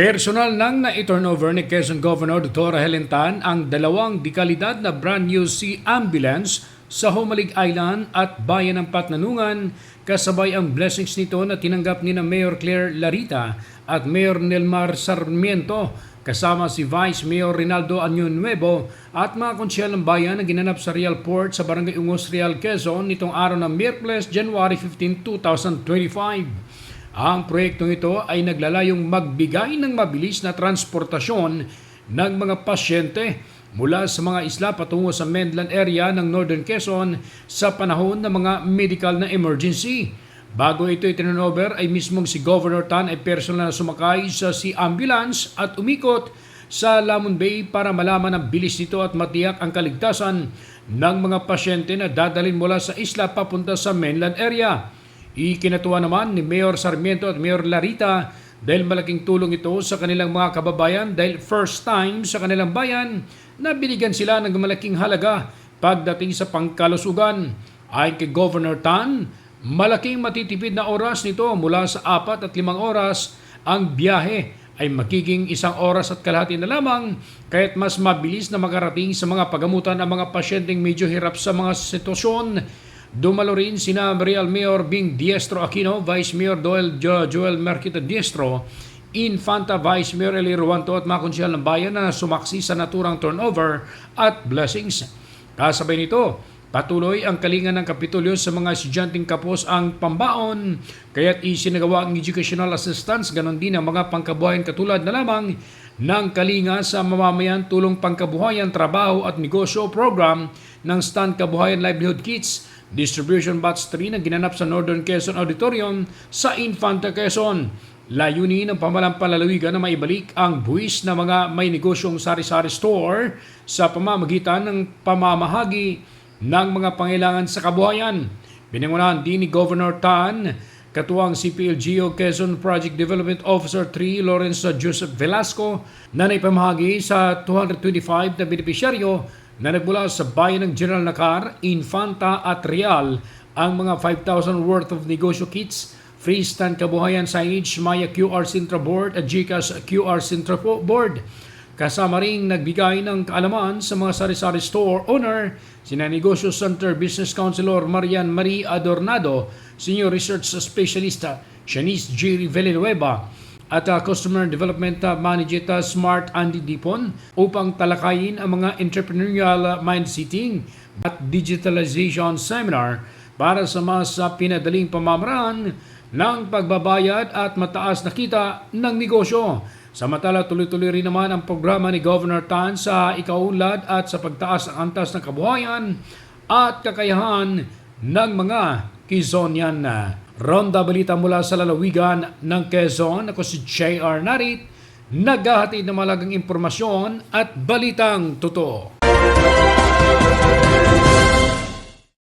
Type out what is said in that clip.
Personal nang na-turnover ni Quezon Governor Dr. Helentan ang dalawang dekalidad na brand new sea ambulance sa Homalig Island at Bayan ng Patnanungan kasabay ang blessings nito na tinanggap ni na Mayor Claire Larita at Mayor Nelmar Sarmiento kasama si Vice Mayor Rinaldo Anyon Nuevo at mga konsyel ng bayan na ginanap sa Real Port sa Barangay Ungos, Real Quezon nitong araw ng Miyerkules, January 15, 2025. Ang proyektong ito ay naglalayong magbigay ng mabilis na transportasyon ng mga pasyente mula sa mga isla patungo sa mainland area ng Northern Quezon sa panahon ng mga medical na emergency. Bago ito itinanover ay mismong si Governor Tan ay personal na sumakay sa si ambulance at umikot sa Lamon Bay para malaman ang bilis nito at matiyak ang kaligtasan ng mga pasyente na dadalhin mula sa isla papunta sa mainland area. Ikinatuwa naman ni Mayor Sarmiento at Mayor Larita dahil malaking tulong ito sa kanilang mga kababayan dahil first time sa kanilang bayan na binigyan sila ng malaking halaga pagdating sa pangkalusugan. Ayon kay Governor Tan, malaking matitipid na oras nito mula sa apat at limang oras ang biyahe ay magiging isang oras at kalahati na lamang kahit mas mabilis na makarating sa mga pagamutan ng mga pasyenteng medyo hirap sa mga sitwasyon Dumalo rin sina Real Mayor Bing Diestro Aquino, Vice Mayor Doel jo- Joel Mercito Diestro, Infanta Vice Mayor Eli Ruanto at mga konsyal ng bayan na sumaksi sa naturang turnover at blessings. Kasabay nito, patuloy ang kalingan ng Kapitolyo sa mga estudyanteng kapos ang pambaon, kaya't isinagawa ang educational assistance, ganon din ang mga pangkabuhayan katulad na lamang ng kalinga sa mamamayan tulong pangkabuhayan, trabaho at negosyo program ng Stand Kabuhayan Livelihood Kits Distribution Batch 3 na ginanap sa Northern Quezon Auditorium sa Infanta Quezon. Layunin ng pamalampalalawigan na maibalik ang buwis ng mga may negosyong sari-sari store sa pamamagitan ng pamamahagi ng mga pangailangan sa kabuhayan. Binangunahan din ni Governor Tan, katuwang CPLGO Quezon Project Development Officer 3 Lawrence Joseph Velasco na naipamahagi sa 225 na benepisyaryo na nagmula sa bayan ng General Nakar, Infanta at Real ang mga 5,000 worth of negosyo kits, freestand kabuhayan signage, Maya QR Sintra Board at GCash QR Sintra Board. Kasama rin nagbigay ng kaalaman sa mga sari-sari store owner, sina Negosyo Center Business Counselor Marian Marie Adornado, Senior Research Specialist Shanice G. Villanueva, at uh, Customer Development uh, Manager uh, Smart Andy Dipon upang talakayin ang mga entrepreneurial mindsetting at digitalization seminar para sa mas uh, pinadaling pamamaraan ng pagbabayad at mataas na kita ng negosyo. Samantala, tuloy-tuloy rin naman ang programa ni Governor Tan sa ikaunlad at sa pagtaas ng antas ng kabuhayan at kakayahan ng mga Quezonian. Ronda balita mula sa lalawigan ng Quezon. Ako si J.R. Narit, naghahatid ng malagang impormasyon at balitang totoo.